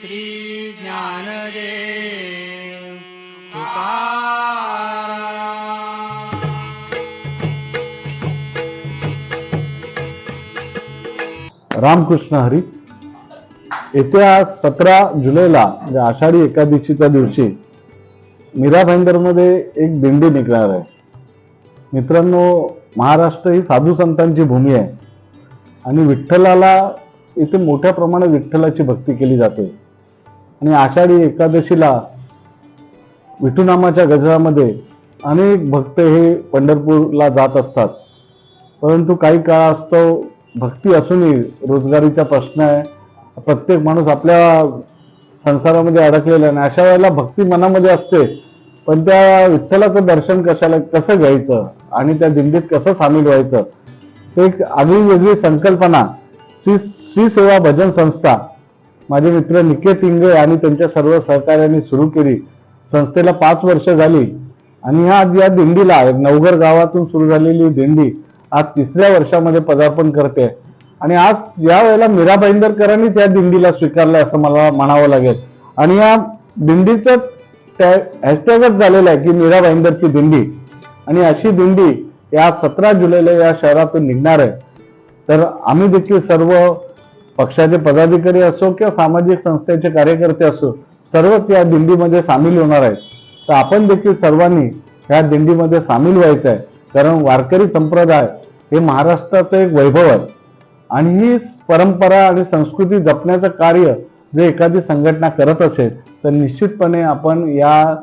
श्री ज्ञानदेव रामकृष्ण हरी. येत्या सतरा जुलैला म्हणजे आषाढी एकादशीच्या दिवशी मीरा भाईंदरमध्ये एक दिंडी निघणार आहे. मित्रांनो महाराष्ट्र ही साधू संतांची भूमी आहे. आणि विठ्ठलाला इथे मोठ्या प्रमाणात विठ्ठलाची भक्ती केली जाते. आणि आषाढी एकादशीला विठुनामाच्या गजरामध्ये अनेक भक्त हे पंढरपूरला जात असतात. परंतु काही काळास्तव भक्ती असूनही रोजगारीचा प्रश्न आहे. प्रत्येक माणूस आपल्या संसारामध्ये अडकलेला आहे आणि अशा वेळेला भक्ती मनामध्ये असते. पण त्या विठ्ठलाचं दर्शन कशाला कसं घ्यायचं आणि त्या दिंडीत कसं सामील व्हायचं? एक आगळी वेगळी संकल्पना. श्री श्री सेवा भजन संस्था माझे मित्र निकेत इंगळे आणि त्यांच्या सर्व सहकार्यांनी सुरू केली. संस्थेला पाच वर्ष झाली. आणि आज या दिंडीला नवघर गावातून सुरू झालेली दिंडी आज तिसऱ्या वर्षामध्ये पदार्पण करते. आणि आज या वेळेला मीरा भाईंदरकरांनीच या दिंडीला स्वीकारलं असं मला म्हणावं लागेल. आणि या दिंडीचं हॅशटॅगच झालेलं आहे की मीरा भाईंदरची दिंडी. आणि अशी दिंडी या सतरा जुलैला या शहरातून निघणार आहे. तर आम्ही देखील सर्व पक्षाचे पदाधिकारी असो किंवा सामाजिक संस्थेचे कार्यकर्ते असो सर्वच या दिंडीमध्ये सामील होणार आहेत. तर आपण देखील सर्वांनी या दिंडीमध्ये सामील व्हायचं आहे. कारण वारकरी संप्रदाय हे महाराष्ट्राचं एक वैभव आहे. आणि ही परंपरा आणि संस्कृती जपण्याचं कार्य जे एखादी संघटना करत असेल तर निश्चितपणे आपण या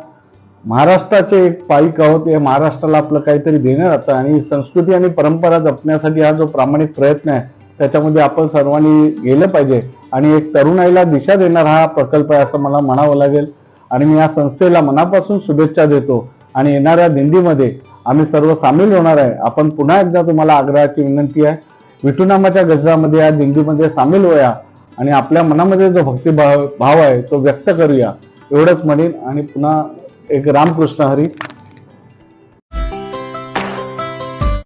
महाराष्ट्राचे एक पाईक आहोत. या महाराष्ट्राला आपलं काहीतरी देणं राहतं. आणि संस्कृती आणि परंपरा जपण्यासाठी हा जो प्रामाणिक प्रयत्न आहे त्याच्यामध्ये आपण सर्वांनी गेलं पाहिजे. आणि एक तरुणाईला दिशा देणारा हा प्रकल्प आहे असं मला म्हणावं लागेल. आणि मी या संस्थेला मनापासून शुभेच्छा देतो. आणि येणाऱ्या दिंडीमध्ये आम्ही सर्व सामील होणार आहे. आपण पुन्हा एकदा तुम्हाला आग्रहाची विनंती आहे. विठुनामाच्या गजरामध्ये या दिंडीमध्ये सामील व्हाया आणि आपल्या मनामध्ये जो भक्तिभाव भाव आहे तो व्यक्त करूया. एवढंच म्हणेन. आणि पुन्हा एक रामकृष्ण हरी.